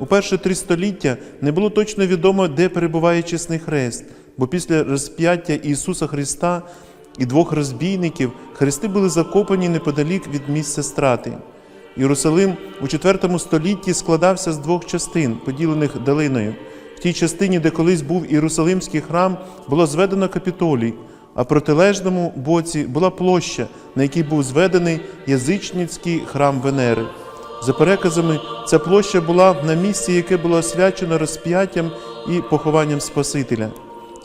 У перші три століття не було точно відомо, де перебуває чесний хрест, бо після розп'яття Ісуса Христа і двох розбійників хрести були закопані неподалік від місця страти. Єрусалим у IV столітті складався з двох частин, поділених долиною. В тій частині, де колись був Єрусалимський храм, було зведено капітолій, а в протилежному боці була площа, на якій був зведений язичницький храм Венери. За переказами, ця площа була на місці, яке було освячено розп'яттям і похованням Спасителя.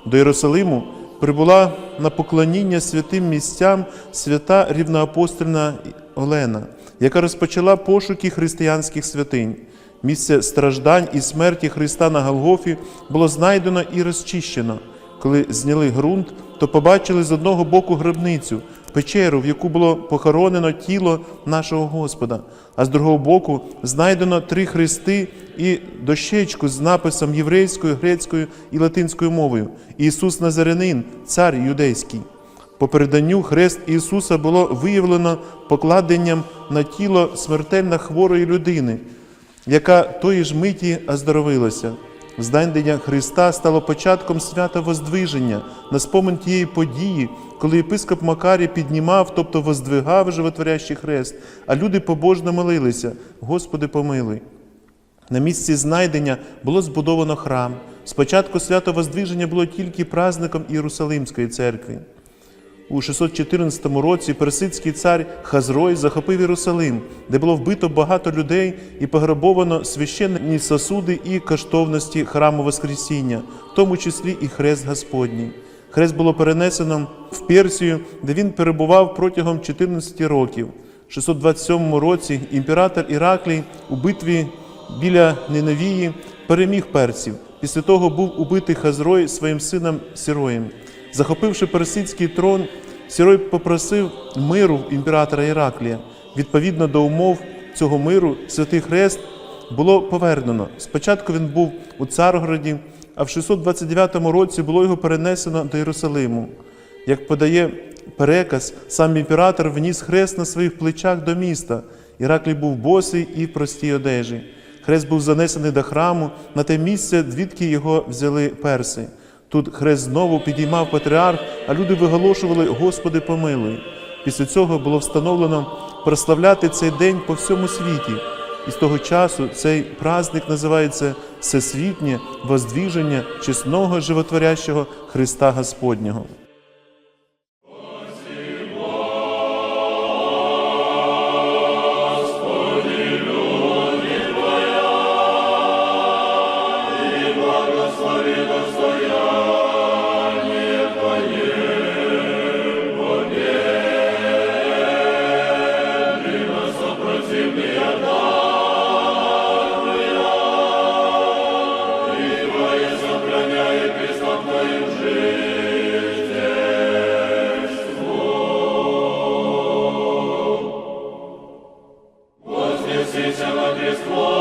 До Єрусалиму прибула на поклоніння святим місцям свята рівноапостольна Олена, яка розпочала пошуки християнських святинь. Місце страждань і смерті Христа на Голгофі було знайдено і розчищено. Коли зняли ґрунт, то побачили з одного боку гробницю, печеру, в яку було похоронено тіло нашого Господа, а з другого боку знайдено три хрести і дощечку з написом єврейською, грецькою і латинською мовою Ісус Назарянин, цар юдейський. По переданню хрест Ісуса було виявлено покладенням на тіло смертельно хворої людини, яка тої ж миті оздоровилася. Знайдення Христа стало початком свята Воздвиження на спомин тієї події, коли єпископ Макарій піднімав, тобто воздвигав животворящий хрест, а люди побожно молилися: Господи, помилуй. На місці знайдення було збудовано храм. Спочатку свято Воздвиження було тільки праздником Єрусалимської церкви. У 614 році персидський цар Хазрой захопив Єрусалим, де було вбито багато людей і пограбовано священні сосуди і коштовності храму Воскресіння, в тому числі і хрест Господній. Хрест було перенесено в Персію, де він перебував протягом 14 років. У 627 році імператор Іраклій у битві біля Ниневії переміг персів. Після того був убитий Хазрой своїм сином Сіроєм. Захопивши персидський трон, Сірой попросив миру імператора Іраклія. Відповідно до умов цього миру, святий хрест було повернено. Спочатку він був у Царгороді, а в 629 році було його перенесено до Єрусалиму. Як подає переказ, сам імператор вніс хрест на своїх плечах до міста. Іраклій був босий і в простій одежі. Хрест був занесений до храму на те місце, звідки його взяли перси. Тут хрест знову підіймав патріарх, а люди виголошували Господи, помилуй. Після цього було встановлено прославляти цей день по всьому світі. І з того часу цей праздник називається Всесвітнє воздвіження чесного животворящого Христа Господнього. Воскресила Христос.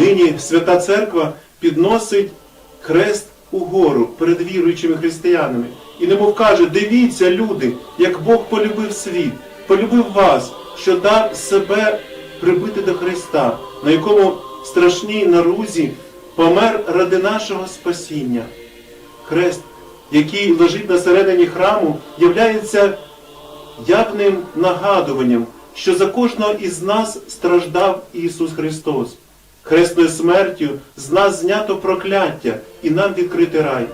Нині Свята Церква підносить хрест угору перед віруючими християнами. І немов каже, дивіться, люди, як Бог полюбив світ, полюбив вас, що дав себе прибити до Христа, на якому страшній нарузі помер ради нашого спасіння. Хрест, який лежить на середині храму, являється явним нагадуванням, що за кожного із нас страждав Ісус Христос. Хресною смертю з нас знято прокляття і нам відкритий рай.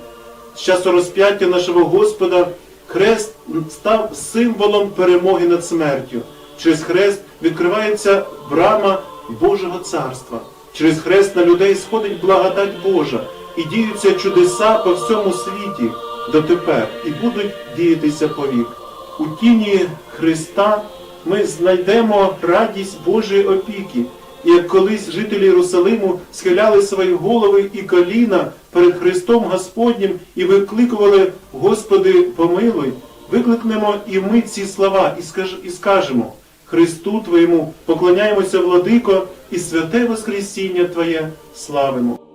З часу розп'яття нашого Господа хрест став символом перемоги над смертю. Через хрест відкривається брама Божого царства. Через хрест на людей сходить благодать Божа. і діються чудеса по всьому світі дотепер і будуть діятися повік. У тіні Христа ми знайдемо радість Божої опіки, як колись жителі Єрусалиму схиляли свої голови і коліна перед Христом Господнім і викликували Господи, помилуй, викликнемо і ми ці слова і скажемо Христу Твоєму поклоняємося, владико, і святе Воскресіння Твоє славимо.